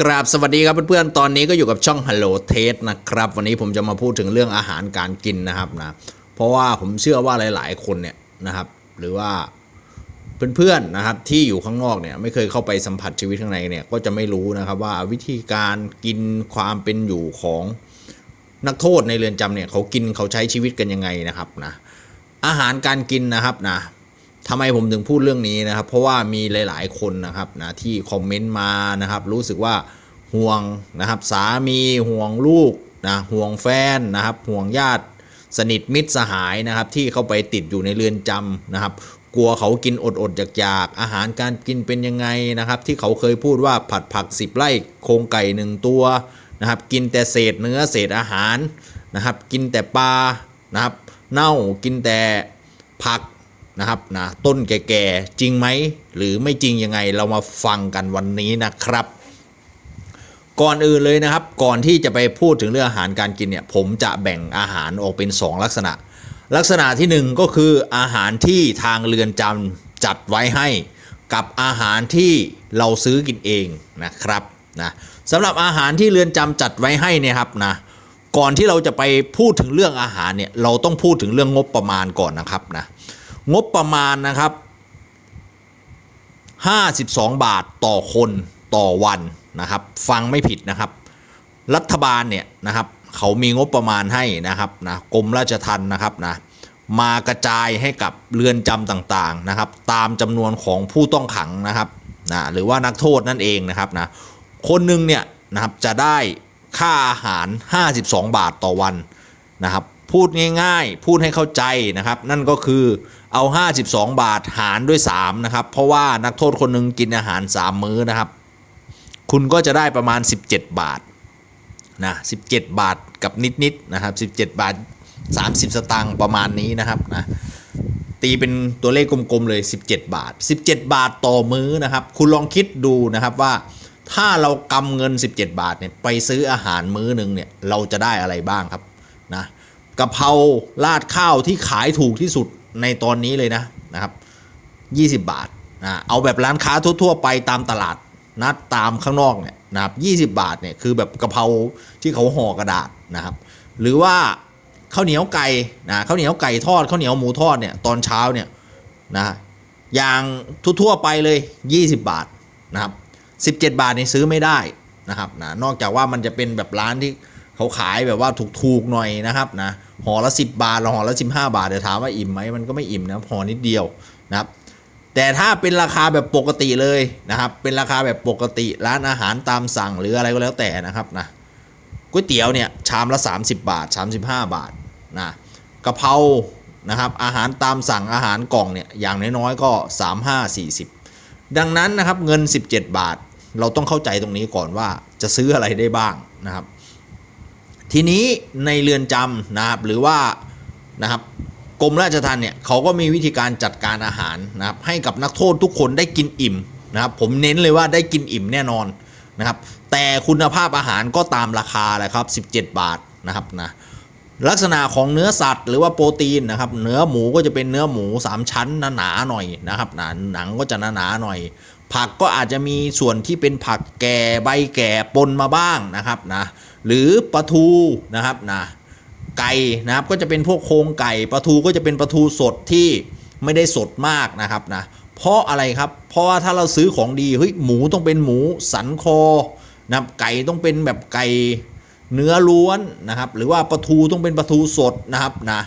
กราบสวัสดีครับเพื่อนๆ ตอนนี้ก็อยู่กับช่อง Hello t a s t นะครับ วันนี้ผมจะมาพูดถึงเรื่องอาหารการกินนะครับนะ เพราะว่าผมเชื่อว่าหลาย ๆ คนเนี่ยนะครับ หรือว่าเพื่อนๆนะครับที่อยู่ข้างนอกเนี่ยไม่เคยเข้าไปสัมผัสชีวิตข้างในเนี่ยก็จะไม่รู้นะครับว่าวิธีการกินความเป็นอยู่ของนักโทษในเรือนจำเนี่ยเขากินเขาใช้ชีวิตกันยังไงนะครับนะอาหารการกินนะครับนะ ทำไมผมถึงพูดเรื่องนี้นะครับ เพราะว่ามีหลาย ๆ คนนะครับนะที่คอมเมนต์มานะครับ รู้สึกว่าห่วงนะครับสามีห่วงลูกนะห่วงแฟนนะครับ ห่วงญาติสนิทมิตรสหายนะครับ ที่เข้าไปติดอยู่ในเรือนจำนะครับ กลัวเขากินอดอดๆอยากๆอาหารการกินเป็นยังไงนะครับ ที่เขาเคยพูดว่าผัดผักสิบไร่โครงไก่หนึ่งตัวนะครับ กินแต่เศษเนื้อเศษอาหารนะครับ กินแต่ปลานะครับ เน่ากินแต่ผัก นะครับนะต้นแก่ๆจริงไหมหรือไม่จริงยังไงเรามาฟังกันวันนี้นะครับ ก่อนอื่นเลยนะครับ ก่อนที่จะไปพูดถึงเรื่องอาหารการกินเนี่ยผมจะแบ่งอาหารออกเป็น 2 ลักษณะ ลักษณะที่ 1 ก็คืออาหารที่ทางเรือนจำจัดไว้ให้ กับอาหารที่เราซื้อกินเองนะครับนะสำหรับอาหารที่เรือนจำจัดไว้ให้เนี่ยครับนะก่อนที่เราจะไปพูดถึงเรื่องอาหารเนี่ยเราต้องพูดถึงเรื่องงบประมาณก่อนนะครับนะ งบประมาณนะครับ 52 บาทต่อคนต่อวันนะครับ ฟังไม่ผิดนะครับ รัฐบาลเนี่ยนะครับเขามีงบประมาณให้นะครับนะกรมราชทัณฑ์นะครับนะมากระจายให้กับเรือนจำต่างๆนะครับ ตามจำนวนของผู้ต้องขังนะครับนะหรือว่านักโทษนั่นเองนะครับนะคนหนึ่งเนี่ยนะครับจะได้ค่าอาหาร 52 บาทต่อวันนะครับ พูดง่ายๆ พูดให้เข้าใจนะครับ นั่นก็คือ เอา 52 บาทหารด้วย 3 นะครับ เพราะว่านักโทษคนหนึ่งกินอาหาร 3 มื้อนะครับ คุณก็จะได้ประมาณ 17 บาทนะ17 บาทกับนิดๆนะครับ 17 บาท 30 สตางค์ประมาณนี้นะครับนะตีเป็นตัวเลขกลมๆเลย 17 บาท 17 บาทต่อมื้อนะครับ คุณลองคิดดูนะครับว่าถ้าเรากำเงิน 17 บาทเนี่ยไปซื้ออาหารมื้อหนึ่งเนี่ยเราจะได้อะไรบ้างครับนะกะเพราราดข้าวที่ขายถูกที่สุด ในตอนนี้เลยนะนะครับ 20 บาทนะเอาแบบร้านค้าทั่ว ๆ ไปตามตลาดนัดตามข้างนอกเนี่ยนะครับ20 บาทเนี่ยคือแบบกะเพราที่เขาห่อกระดาษนะครับ หรือว่าข้าวเหนียวไก่นะข้าวเหนียวไก่ทอดข้าวเหนียวหมูทอดเนี่ยตอนเช้าเนี่ยนะอย่างทั่วๆไปเลย 20 บาทนะครับ 17 บาทนี่ซื้อไม่ได้นะครับนะนอกจากว่ามันจะเป็นแบบร้านที่เขาขายแบบว่าถูกๆหน่อยนะครับนะ ห่อละ 10 บาทหรือห่อละ 15 บาทเดี๋ยวถามว่าอิ่มไหมมันก็ไม่อิ่มนะห่อนิดเดียวนะครับแต่ถ้าเป็นราคาแบบปกติเลยนะครับ เป็นราคาแบบปกติร้านอาหารตามสั่งหรืออะไรก็แล้วแต่นะครับนะก๋วยเตี๋ยวเนี่ยชามละ 30 บาท 35 บาทนะกะเพรานะครับอาหารตามสั่งอาหารกล่องเนี่ยอย่างน้อยๆก็ 35 40 ดังนั้นนะครับเงิน 17 บาท เราต้องเข้าใจตรงนี้ก่อนว่าจะซื้ออะไรได้บ้างนะครับ ทีนี้ในเรือนจำนะครับหรือว่านะครับกรมราชทัณฑ์เนี่ยเขาก็มีวิธีการจัดการอาหารนะครับให้กับนักโทษทุกคนได้กินอิ่มนะครับผมเน้นเลยว่าได้กินอิ่มแน่นอนนะครับแต่คุณภาพอาหารก็ตามราคาแหละครับ 17 บาทนะครับนะลักษณะของเนื้อสัตว์หรือว่าโปรตีนนะครับเนื้อหมูก็จะเป็นเนื้อหมู 3 ชั้นหนาๆหน่อยนะครับหนาหนังก็จะหนาๆหน่อย ผักก็อาจจะมีส่วนที่เป็นผักแก่ใบแก่ปนมาบ้างนะครับนะ หรือปลาทูนะครับนะไก่นะครับก็จะเป็นพวกโครงไก่ปลาทูก็จะเป็นปลาทูสดที่ไม่ได้สดมากนะครับนะเพราะอะไรครับเพราะว่าถ้าเราซื้อของดีเฮ้ยหมูต้องเป็นหมูสันคอนะครับไก่ต้องเป็นแบบไก่เนื้อล้วนนะครับหรือว่าปลาทูต้องเป็นปลาทูสดนะครับนะ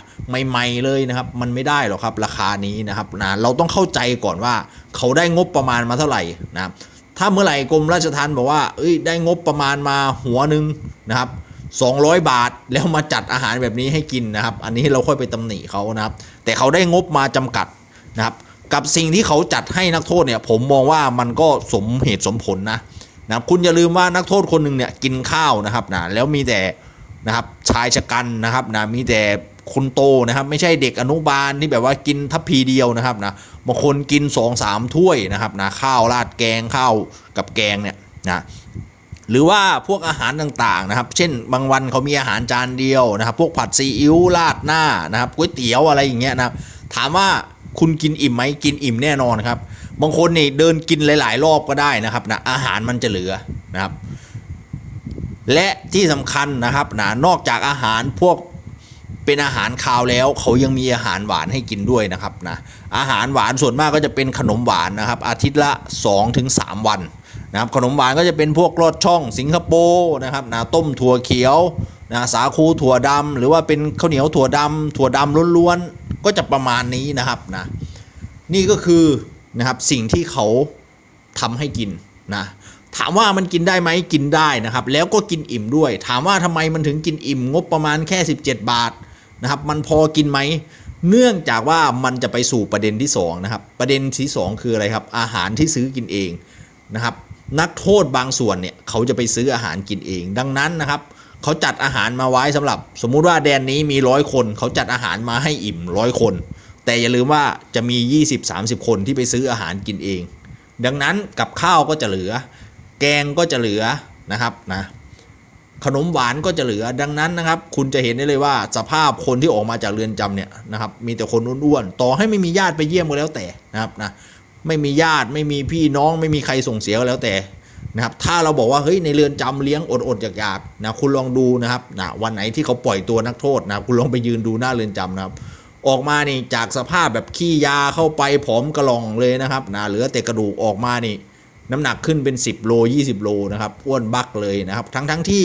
ใหม่ๆเลยนะครับ มันไม่ได้หรอกครับราคานี้นะครับนะเราต้องเข้าใจก่อนว่าเขาได้งบประมาณมาเท่าไหร่นะครับ ถ้าเมื่อไหร่กรมราชทัณฑ์บอกว่าเอ้ยได้งบประมาณมาหัวหนึ่งนะครับ200 บาทแล้วมาจัดอาหารแบบนี้ให้กินนะครับ อันนี้เราค่อยไปตำหนิเขานะครับ แต่เขาได้งบมาจำกัดนะครับ กับสิ่งที่เขาจัดให้นักโทษเนี่ย ผมมองว่ามันก็สมเหตุสมผลนะนะครับคุณอย่าลืมว่านักโทษคนหนึ่งเนี่ยกินข้าวนะครับนะแล้วมีแต่นะครับชายชะกันนะครับนะมีแต่ คนโตนะครับ ไม่ใช่เด็กอนุบาลที่แบบว่ากินทัพพีเดียวนะครับนะบางคนกิน2อสามถ้วยนะครับนะข้าวราดแกงข้าวกับแกงเนี่ยนะหรือว่าพวกอาหารต่างๆนะครับ เช่นบางวันเขามีอาหารจานเดียวนะครับ พวกผัดซีอิ๊วราดหน้านะครับก๋วยเตี๋ยวอะไรอย่างเงี้ยนะครับถามว่าคุณกินอิ่มไหมกินอิ่มแน่นอนครับ บางคนนี่เดินกินหลาย ๆ รอบก็ได้นะครับนะอาหารมันจะเหลือนะครับ และที่สำคัญนะครับนะนอกจากอาหารพวก เป็นอาหารคาวแล้วเขายังมีอาหารหวานให้กินด้วยนะครับนะอาหารหวานส่วนมากก็จะเป็นขนมหวานนะครับ อาทิตย์ละ 2-3 วันนะครับขนมหวานก็จะเป็นพวกลอดช่องสิงคโปร์นะครับนะต้มถั่วเขียวนะสาคูถั่วดำหรือว่าเป็นข้าวเหนียวถั่วดำถั่วดำล้วนๆก็จะประมาณนี้นะครับนะนี่ก็คือนะครับสิ่งที่เขาทำให้กินนะถามว่ามันกินได้ไหมกินได้นะครับ แล้วก็กินอิ่มด้วย ถามว่าทำไมมันถึงกินอิ่มงบประมาณแค่ 17 บาท นะครับมันพอกินไหมเนื่องจากว่ามันจะไปสู่ประเด็นที่2นะครับประเด็นที่ 2 คืออะไรครับอาหารที่ซื้อกินเองนะครับนักโทษบางส่วนเนี่ยเขาจะไปซื้ออาหารกินเอง ดังนั้นนะครับเขาจัดอาหารมาไว้สำหรับ สมมุติว่าแดนนี้มีร้อยคน เขาจัดอาหารมาให้อิ่มร้อยคน แต่อย่าลืมว่าจะมี 20-30 คนที่ไปซื้ออาหารกินเอง ดังนั้นกับข้าวก็จะเหลือ แกงก็จะเหลือนะครับนะ ขนมหวานก็จะเหลือดังนั้นนะครับ คุณจะเห็นได้เลยว่าสภาพคนที่ออกมาจากเรือนจำเนี่ยนะครับมีแต่คนอ้วนๆต่อให้ไม่มีญาติไปเยี่ยมก็แล้วแต่นะครับนะไม่มีญาติไม่มีพี่น้องไม่มีใครส่งเสียก็แล้วแต่นะครับถ้าเราบอกว่าเฮ้ยในเรือนจำเลี้ยงอดๆอยากๆนะคุณลองดูนะครับนะวันไหนที่เขาปล่อยตัวนักโทษนะคุณลองไปยืนดูหน้าเรือนจำนะครับออกมานี่จากสภาพแบบขี้ยาเข้าไปผอมกระลองเลยนะครับนะเหลือแต่กระดูกออกมานี่น้ำหนักขึ้นเป็น 10 โล 20 โลนะครับอ้วนบักเลยนะครับทั้งทั้งที่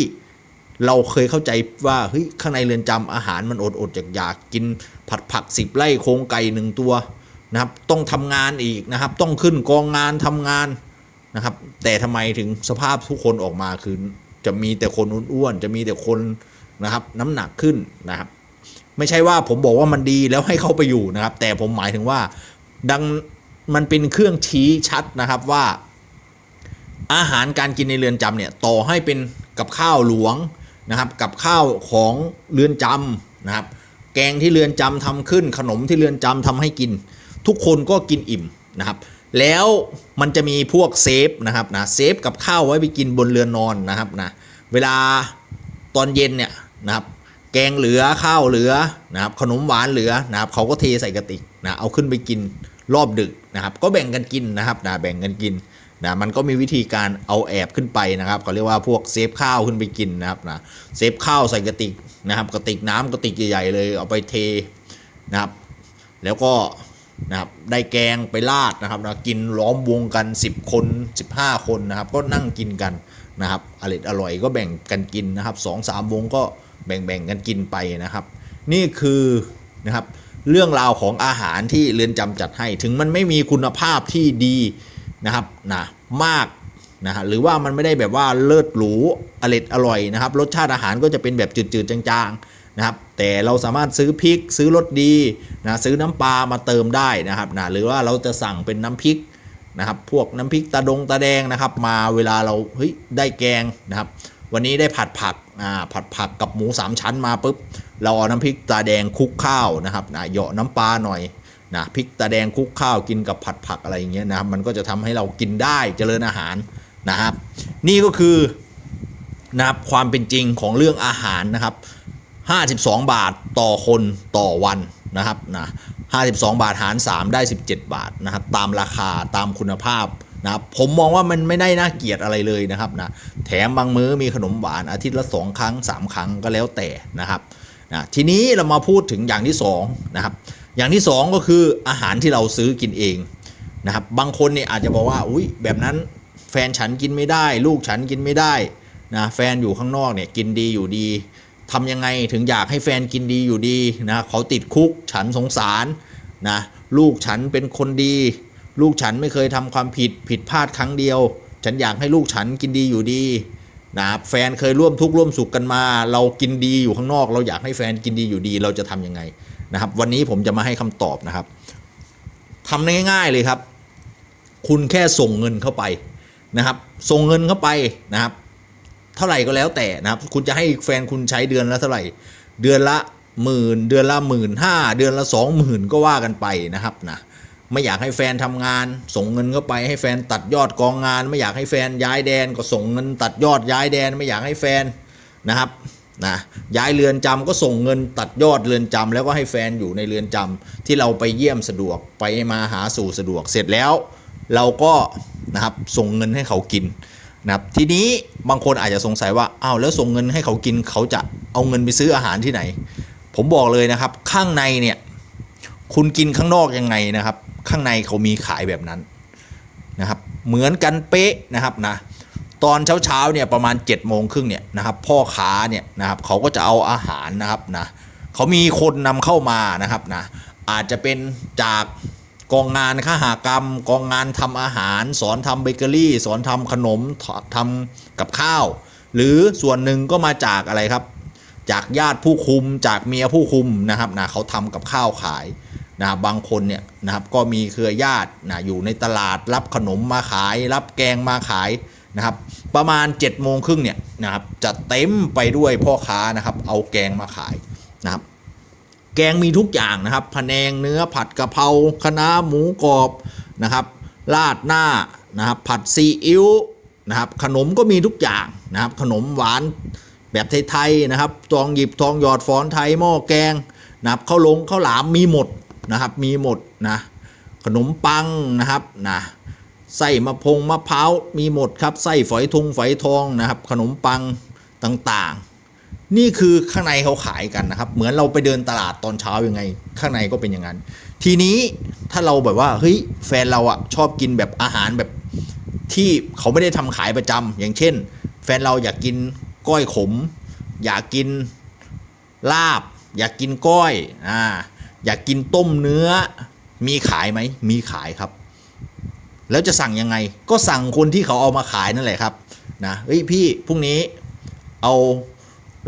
เราเคยเข้าใจว่าเฮ้ยข้างในเรือนจำอาหารมันอดอดอยากอยากกินผัดผักสิบไร่โครงไก่หนึ่งตัวนะครับต้องทำงานอีกนะครับ ต้องขึ้นกองงานทำงานนะครับ แต่ทำไมถึงสภาพทุกคนออกมาคือจะมีแต่คนอ้วนๆจะมีแต่คนนะครับ น้ำหนักขึ้นนะครับ ไม่ใช่ว่าผมบอกว่ามันดีแล้วให้เข้าไปอยู่นะครับ แต่ผมหมายถึงว่าดังมันเป็นเครื่องชี้ชัดนะครับว่า อาหารการกินในเรือนจำเนี่ยต่อให้เป็นกับข้าวหลวง นะครับกับข้าวของเรือนจำนะครับ แกงที่เรือนจำทำขึ้น ขนมที่เรือนจำทำให้กิน ทุกคนก็กินอิ่มนะครับ แล้วมันจะมีพวกเซฟนะครับนะเซฟกับข้าวไว้ไปกินบนเรือนนอนนะครับนะเวลาตอนเย็นเนี่ยนะครับแกงเหลือข้าวเหลือนะครับขนมหวานเหลือนะครับเขาก็เทใส่กระติกนะเอาขึ้นไปกินรอบดึกนะครับ ก็แบ่งกันกินนะครับนะแบ่งกันกิน นะมันก็มีวิธีการเอาแอบขึ้นไปนะครับเขาเรียกว่าพวกเซฟข้าวขึ้นไปกินนะครับนะเซฟข้าวใส่กระติกนะครับกระติกน้ำกระติกใหญ่ๆเลยเอาไปเทนะครับ แล้วก็นะครับได้แกงไปราดนะครับนะกินล้อมวงกัน 10 คน 15 คนนะครับ ก็นั่งกินกันนะครับอร่อยอร่อยก็แบ่งกันกินนะครับสองสามวงก็แบ่งๆกันกินไปนะครับ นี่คือนะครับเรื่องราวของอาหารที่เรือนจำจัดให้ ถึงมันไม่มีคุณภาพที่ดี นะครับนะมากนะฮะหรือว่ามันไม่ได้แบบว่าเลิศหรูอร่อยอร่อยนะครับ รสชาติอาหารก็จะเป็นแบบจืดๆจางๆนะครับ แต่เราสามารถซื้อพริก ซื้อรสดีนะซื้อน้ำปลามาเติมได้นะครับนะหรือว่าเราจะสั่งเป็นน้ำพริกนะครับ พวกน้ำพริกตาดงตาแดงนะครับ มาเวลาเราเฮ้ยได้แกงนะครับ วันนี้ได้ผัดผักอ่าผัดผักกับหมูสามชั้นมาปุ๊บเราเอาน้ำพริกตาแดงคลุกข้าวนะครับนะเหยาะน้ำปลาหน่อย นะพริกตาแดงคุกข้าวกินกับผัดผักอะไรอย่างเงี้ยนะครับมันก็จะทำให้เรากินได้เจริญอาหารนะครับ นี่ก็คือนะครับความเป็นจริงของเรื่องอาหารนะครับ 52 บาทต่อคนต่อวันนะครับนะ52 บาทหาร 3 ได้ 17 บาทนะครับ ตามราคาตามคุณภาพนะครับผมมองว่ามันไม่ได้น่าเกลียดอะไรเลยนะครับนะแถมบางมื้อมีขนมหวานอาทิตย์ละ 2 ครั้ง 3 ครั้งก็แล้วแต่นะครับนะทีนี้เรามาพูดถึงอย่างที่2นะครับ อย่างที่ 2 ก็คืออาหารที่เราซื้อกินเองนะครับบางคนเนี่ยอาจจะบอกว่าอุ้ยแบบนั้นแฟนฉันกินไม่ได้ ลูกฉันกินไม่ได้นะแฟนอยู่ข้างนอกเนี่ยกินดีอยู่ดีทำยังไงถึงอยากให้แฟนกินดีอยู่ดีนะเขาติดคุกฉันสงสารนะลูกฉันเป็นคนดี ลูกฉันไม่เคยทำความผิดผิดพลาดครั้งเดียว ฉันอยากให้ลูกฉันกินดีอยู่ดีนะแฟนเคยร่วมทุกข์ร่วมสุขกันมา เรากินดีอยู่ข้างนอก เราอยากให้แฟนกินดีอยู่ดี เราจะทำยังไง นะครับ วันนี้ผมจะมาให้คำตอบนะครับทำง่ายๆเลยครับ คุณแค่ส่งเงินเข้าไปนะครับ ส่งเงินเข้าไปนะครับ เท่าไหร่ก็แล้วแต่นะครับ คุณจะให้แฟนคุณใช้เดือนละเท่าไหร่ เดือนละหมื่นเดือนละหมื่นห้าเดือนละสองหมื่นก็ว่ากันไปนะครับนะไม่อยากให้แฟนทำงาน ส่งเงินเข้าไปให้แฟนตัดยอดกองงาน ไม่อยากให้แฟนย้ายแดนก็ส่งเงินตัดยอดย้ายแดน ไม่อยากให้แฟนนะครับ นะย้ายเรือนจำก็ส่งเงินตัดยอดเรือนจำแล้วก็ให้แฟนอยู่ในเรือนจำที่เราไปเยี่ยมสะดวกไปมาหาสู่สะดวกเสร็จแล้ว เราก็นะครับส่งเงินให้เขากินนะครับทีนี้บางคนอาจจะสงสัยว่าอ้าวแล้วส่งเงินให้เขากินเขาจะเอาเงินไปซื้ออาหารที่ไหน ผมบอกเลยนะครับข้างในเนี่ยคุณกินข้างนอกยังไงนะครับ ข้างในเขามีขายแบบนั้นนะครับเหมือนกันเป๊ะนะครับนะ ตอนเช้าๆเนี่ยประมาณ7จ็ดโมงครึ่งเนี่ยนะครับพ่อค้าเนี่ยนะครับเขาก็จะเอาอาหารนะครับนะเขามีคนนำเข้ามานะครับนะอาจจะเป็นจากกองงานข้าหากรรม กองงานทำอาหาร สอนทำเบเกอรี่ สอนทำขนมทำกับข้าว หรือส่วนหนึ่งก็มาจากอะไรครับ จากญาติผู้คุมจากเมียผู้คุมนะครับนะเขาทำกับข้าวขายนะบางคนเนี่ยนะครับก็มีเครือญาตินะอยู่ในตลาดรับขนมมาขาย รับแกงมาขาย นะครับประมาณ7จ็ดโมงครึ่งเนี่ยนะครับจะเต็มไปด้วยพ่อค้านะครับเอาแกงมาขายนะครับแกงมีทุกอย่างนะครับพะแนงเนื้อผัดกะเพราคะน้าหมูกรอบนะครับราดหน้านะครับผัดซีอิ๊วนะครับขนมก็มีทุกอย่างนะครับขนมหวานแบบไทยๆนะครับทองหยิบทองหยอดฟอนไทยหม้อแกงนะครับข้าวลงข้าวหลามมีหมดนะครับมีหมดนะขนมปังนะครับนะ ไส้มะพงมะพร้าวมีหมดครับไส้ฝอยทงฝอยทองนะครับ ขนมปังต่างๆ นี่คือข้างในเขาขายกันนะครับ เหมือนเราไปเดินตลาดตอนเช้ายังไง ข้างในก็เป็นอย่างนั้น ทีนี้ถ้าเราแบบว่าเฮ้ยแฟนเราอะชอบกินแบบอาหารแบบที่เขาไม่ได้ทำขายประจำอย่างเช่น แฟนเราอยากกินก้อยขม อยากกินลาบ อยากกินก้อยอ่าอยากกินต้มเนื้อมีขายไหมมีขายครับ แล้วจะสั่งยังไง ก็สั่งคนที่เขาเอามาขายนั่นแหละครับนะเฮ้ยพี่พรุ่งนี้เอา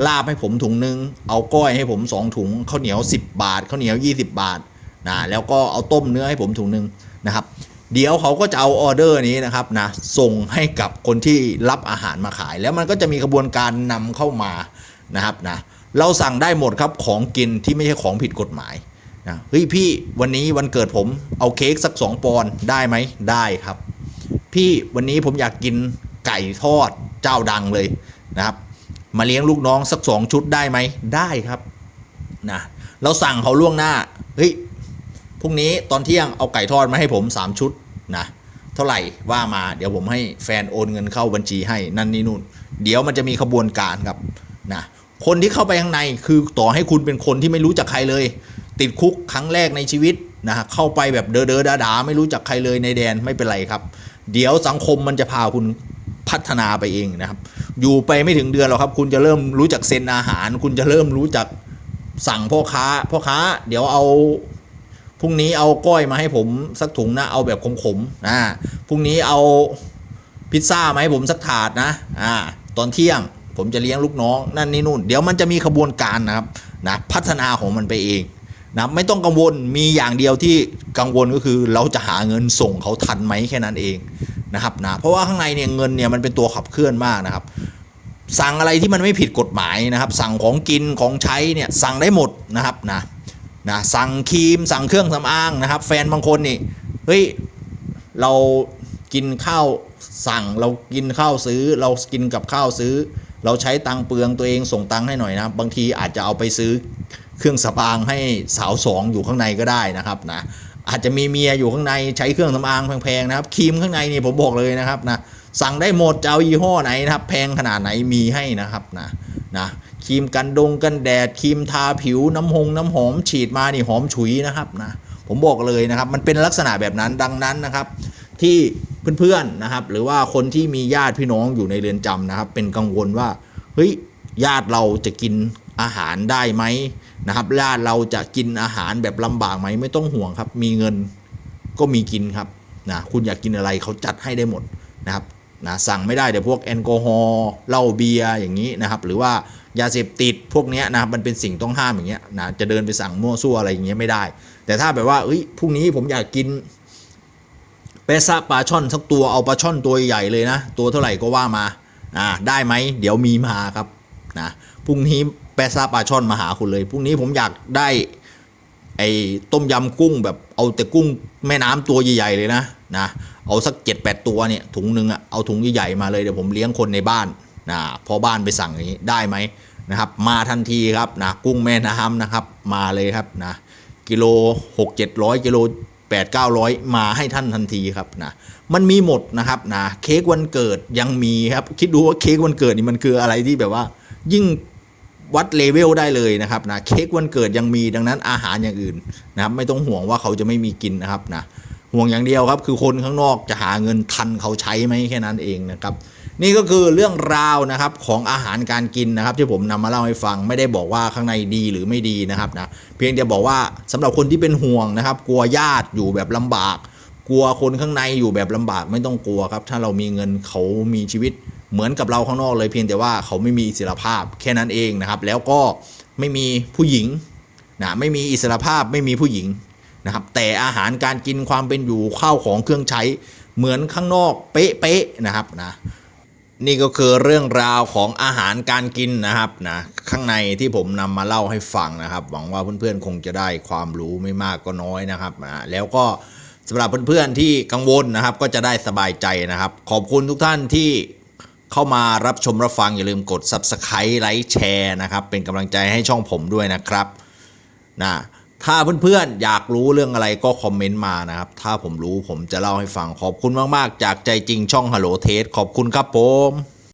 ลาบให้ผมถุงนึง เอาก้อยให้ผมสองถุงข้าวเหนียว 10 บาทข้าวเหนียว 20 บาทนะแล้วก็เอาต้มเนื้อให้ผมถุงนึงนะครับ เดี๋ยวเขาก็จะเอาออเดอร์นี้นะครับนะส่งให้กับคนที่รับอาหารมาขาย แล้วมันก็จะมีกระบวนการนำเข้ามานะครับนะเราสั่งได้หมดครับของกินที่ไม่ใช่ของผิดกฎหมาย นะเฮ้ยพี่วันนี้วันเกิดผมเอาเค้กสัก 2 ปอนด์ได้ไหมได้ครับ พี่วันนี้ผมอยากกินไก่ทอดเจ้าดังเลยนะครับ มาเลี้ยงลูกน้องสักสองชุดได้ไหมได้ครับนะเราสั่งเขาล่วงหน้าเฮ้ยพรุ่งนี้ตอนเที่ยงเอาไก่ทอดมาให้ผม 3 ชุดนะเท่าไหร่ว่ามาเดี๋ยวผมให้แฟนโอนเงินเข้าบัญชีให้นั่นนี่นู่น เดี๋ยวมันจะมีขบวนการครับนะคนที่เข้าไปข้างในคือต่อให้คุณเป็นคนที่ไม่รู้จักใครเลย ติดคุกครั้งแรกในชีวิตนะเข้าไปแบบเดอเดอดาดาไม่รู้จักใครเลยในแดนไม่เป็นไรครับ เดี๋ยวสังคมมันจะพาคุณพัฒนาไปเองนะครับ อยู่ไปไม่ถึงเดือนหรอกครับ คุณจะเริ่มรู้จักเซ็นอาหาร คุณจะเริ่มรู้จักสั่งพ่อค้าพ่อค้า เดี๋ยวเอาพรุ่งนี้เอาก้อยมาให้ผมสักถุงนะเอาแบบขมๆนะพรุ่งนี้เอาพิซซ่ามาให้ผมสักถาดนะอ่าตอนเที่ยงผมจะเลี้ยงลูกน้องนั่นนี่นู่น เดี๋ยวมันจะมีขบวนการนะครับนะพัฒนาของมันไปเอง นะไม่ต้องกังวลมีอย่างเดียวที่กังวลก็คือเราจะหาเงินส่งเขาทันไหมแค่นั้นเองนะครับนะเพราะว่าข้างในเนี่ยเงินเนี่ยมันเป็นตัวขับเคลื่อนมากนะครับ สั่งอะไรที่มันไม่ผิดกฎหมายนะครับ สั่งของกินของใช้เนี่ยสั่งได้หมดนะครับนะนะสั่งครีมสั่งเครื่องสำอางนะครับ แฟนบางคนนี่เฮ้ยเรากินข้าวสั่งเรากินข้าวซื้อ เรากินกับข้าวซื้อ เราใช้ตังเปลืองตัวเองส่งตังให้หน่อยนะบางทีอาจจะเอาไปซื้อ เครื่องสำอางให้สาวสองอยู่ข้างในก็ได้นะครับนะอาจจะมีเมียอยู่ข้างในใช้เครื่องสำอางแพงๆนะครับครีมข้างในนี่ผมบอกเลยนะครับนะสั่งได้หมดจะเอายี่ห้อไหนนะครับ แพงขนาดไหนมีให้นะครับนะนะครีมกันดงกันแดดครีมทาผิวน้ำหงน้ำหอมฉีดมานี่หอมฉุยนะครับนะผมบอกเลยนะครับมันเป็นลักษณะแบบนั้นดังนั้นนะครับ ที่เพื่อนๆนะครับ หรือว่าคนที่มีญาติพี่น้องอยู่ในเรือนจำนะครับ เป็นกังวลว่าเฮ้ยญาติเราจะกินอาหารได้ไหม นะครับญาเราจะกินอาหารแบบลำบากไหมไม่ต้องห่วงครับ มีเงินก็มีกินครับนะคุณอยากกินอะไรเขาจัดให้ได้หมดนะครับนะสั่งไม่ได้เดี๋ยวพวกแอลกอฮอล์เหล้าเบียร์อย่างนี้นะครับหรือว่ายาเสพติดพวกนี้นะครับมันเป็นสิ่งต้องห้ามอย่างเงี้ยนะจะเดินไปสั่งมั่วซั่วอะไรอย่างเงี้ยไม่ได้ แต่ถ้าแบบว่าเอ้ยพรุ่งนี้ผมอยากกินเปซ่าปลาช่อนสักตัวเอาปลาช่อนตัวใหญ่เลยนะ ตัวเท่าไหร่ก็ว่ามาอ่าได้ไหมเดี๋ยวมีมาครับนะ พรุ่งนี้เปซ่าปลาช่อนมาหาคุณเลยพรุ่งนี้ผมอยากได้ไอ้ต้มยำกุ้งแบบเอาแต่กุ้งแม่น้ำตัวใหญ่ๆเลยนะนะเอาสักเจ็ดแปดตัวเนี่ยถุงหนึ่งอะเอาถุงใหญ่ๆมาเลยเดี๋ยวผมเลี้ยงคนในบ้านนะพอบ้านไปสั่งอย่างนี้ได้ไหมนะครับ มาทันทีครับนะกุ้งแม่น้ำนะครับ มาเลยครับนะกิโลหกเจ็ดร้อยกิโลแปดเก้าร้อยมาให้ท่านทันทีครับนะมันมีหมดนะครับนะเค้กวันเกิดยังมีครับคิดดูว่าเค้กวันเกิดนี่มันคืออะไรที่แบบว่า ยิ่ง วัดเลเวลได้เลยนะครับนะเค้กวันเกิดยังมีดังนั้นอาหารอย่างอื่นนะครับไม่ต้องห่วงว่าเขาจะไม่มีกินนะครับนะห่วงอย่างเดียวครับคือคนข้างนอกจะหาเงินทันเขาใช้ไหมแค่นั้นเองนะครับนี่ก็คือเรื่องราวนะครับของอาหารการกินนะครับ ที่ผมนำมาเล่าให้ฟังไม่ได้บอกว่าข้างในดีหรือไม่ดีนะครับนะเพียงแต่บอกว่าสำหรับคนที่เป็นห่วงนะครับ กลัวญาติอยู่แบบลำบาก กลัวคนข้างในอยู่แบบลำบากไม่ต้องกลัวครับ ถ้าเรามีเงินเขามีชีวิต เหมือนกับเราข้างนอกเลยเพียงแต่ว่าเขาไม่มีอิสรภาพแค่นั้นเองนะครับ แล้วก็ไม่มีผู้หญิงนะไม่มีอิสรภาพไม่มีผู้หญิงนะครับ แต่อาหารการกินความเป็นอยู่ข้าวของเครื่องใช้เหมือนข้างนอกเป๊ะๆนะครับนะนี่ก็คือเรื่องราวของอาหารการกินนะครับนะข้างในที่ผมนำมาเล่าให้ฟังนะครับ หวังว่าเพื่อนๆคงจะได้ความรู้ไม่มากก็น้อยนะครับนะแล้วก็สำหรับเพื่อนๆที่กังวลนะครับ ก็จะได้สบายใจนะครับ ขอบคุณทุกท่านที่ เข้ามารับชมรับฟังอย่าลืมกด Subscribe ไลค์แชร์นะครับเป็นกำลังใจให้ช่องผมด้วยนะครับนะถ้าเพื่อนๆ อยากรู้เรื่องอะไรก็คอมเมนต์มานะครับ ถ้าผมรู้ผมจะเล่าให้ฟังขอบคุณมากๆ จากใจจริงช่อง Hello Test ขอบคุณครับผม